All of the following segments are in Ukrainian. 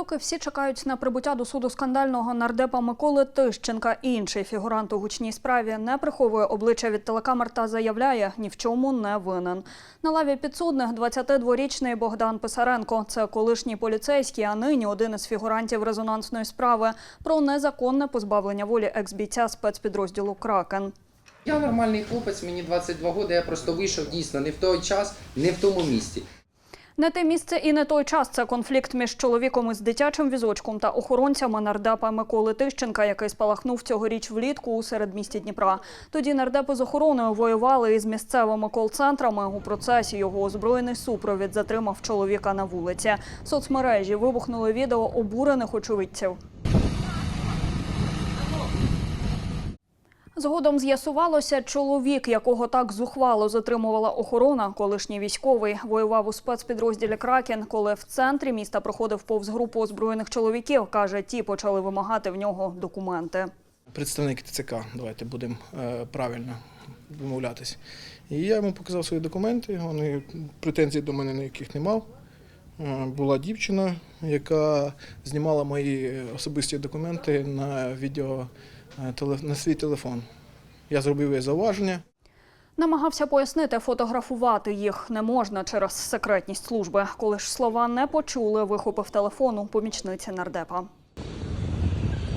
Доки всі чекають на прибуття до суду скандального нардепа Миколи Тищенка, інший фігурант у гучній справі не приховує обличчя від телекамер та заявляє, ні в чому не винен. На лаві підсудних 22-річний Богдан Писаренко. Це колишній поліцейський, а нині один із фігурантів резонансної справи про незаконне позбавлення волі екс-бійця спецпідрозділу Кракен. Я нормальний хлопець, мені 22 роки, я просто вийшов дійсно не в той час, не в тому місці. Не те місце і не той час. Це конфлікт між чоловіком із дитячим візочком та охоронцями нардепа Миколи Тищенка, який спалахнув цьогоріч влітку у середмісті Дніпра. Тоді нардепи з охороною воювали із місцевими кол-центрами. У процесі його озброєний супровід затримав чоловіка на вулиці. Соцмережі вибухнули відео обурених очевидців. Згодом з'ясувалося, чоловік, якого так зухвало затримувала охорона, колишній військовий, воював у спецпідрозділі Кракен, коли в центрі міста проходив повз групу озброєних чоловіків. каже, ті почали вимагати в нього документи. представник ТЦК, давайте будемо е, правильно вимовлятись. І я йому показав свої документи, вони претензій до мене ніяких не мав. Е, Була дівчина, яка знімала мої особисті документи на відео е, на свій телефон. Я зробив їй зауваження. Намагався пояснити, фотографувати їх не можна через секретність служби. Коли ж слова не почули, вихопив телефон у помічниці нардепа.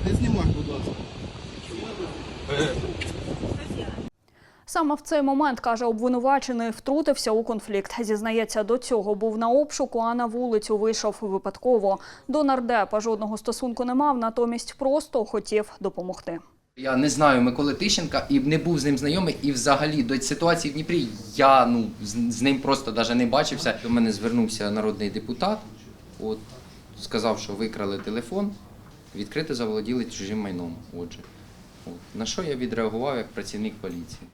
Не знімай, будь ласка. Саме в цей момент, каже обвинувачений, втрутився у конфлікт. Зізнається, до цього був на обшуку, а на вулицю вийшов випадково. До нардепа жодного стосунку не мав, натомість просто хотів допомогти. Я не знаю Миколи Тищенка і не був з ним знайомий. І взагалі до ситуації в Дніпрі я ну з, ним просто навіть не бачився. До мене звернувся народний депутат, от сказав, що викрали телефон, відкрито заволоділи чужим майном. Отже, от. на що я відреагував як працівник поліції.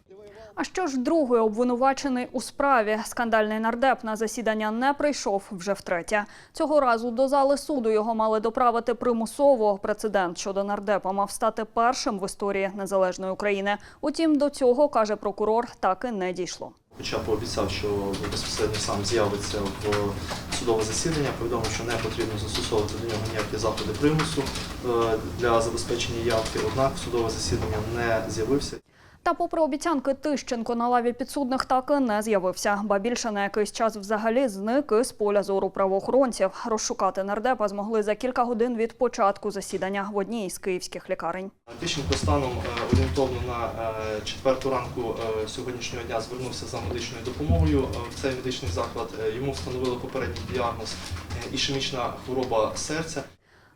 А що ж другий обвинувачений у справі? Скандальний нардеп на засідання не прийшов вже втретє. Цього разу до зали суду його мали доправити примусово. Прецедент щодо нардепа мав стати першим в історії незалежної України. Утім, до цього каже прокурор, так і не дійшло. Хоча пообіцяв, що безпосередньо сам з'явиться в судове засідання, повідомив, що не потрібно застосовувати до нього ніякі заходи примусу е, для забезпечення явки. Однак судове засідання не з'явився. Та, попри обіцянки, Тищенко на лаві підсудних так і не з'явився. Ба більше на якийсь час взагалі зник із поля зору правоохоронців. Розшукати нардепа змогли за кілька годин від початку засідання в одній із київських лікарень. Тищенко станом е, орієнтовно на е, четверту ранку е, сьогоднішнього дня звернувся за медичною допомогою в цей медичний заклад. Йому встановили попередній діагноз ішемічна хвороба серця.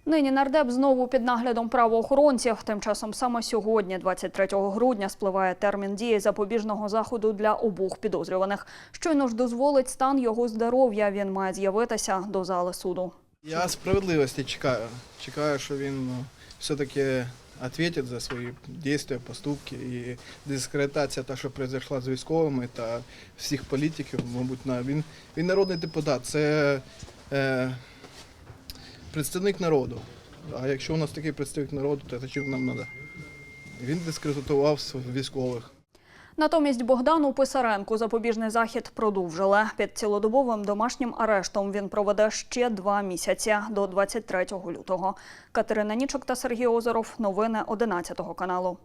Нині нардеп знову під наглядом правоохоронців. Тим часом саме сьогодні, 23 грудня, спливає термін дії запобіжного заходу для обох підозрюваних. Щойно ж дозволить стан його здоров'я. Він має з'явитися до зали суду. Я справедливості чекаю. Чекаю, що він ну, все-таки відповідає за свої дії, поступки і дискредитація, та, що произошла з військовими та всіх політиків, мабуть, на він, він народний депутат, це е, представник народу. А якщо у нас такий представник народу, то зачем нам треба? Він дискредитував військових. Натомість Богдану Писаренку запобіжний захід продовжили. Під цілодобовим домашнім арештом він проведе ще два місяці до 23 лютого. Катерина Нічок та Сергій Озеров. Новини 11 каналу.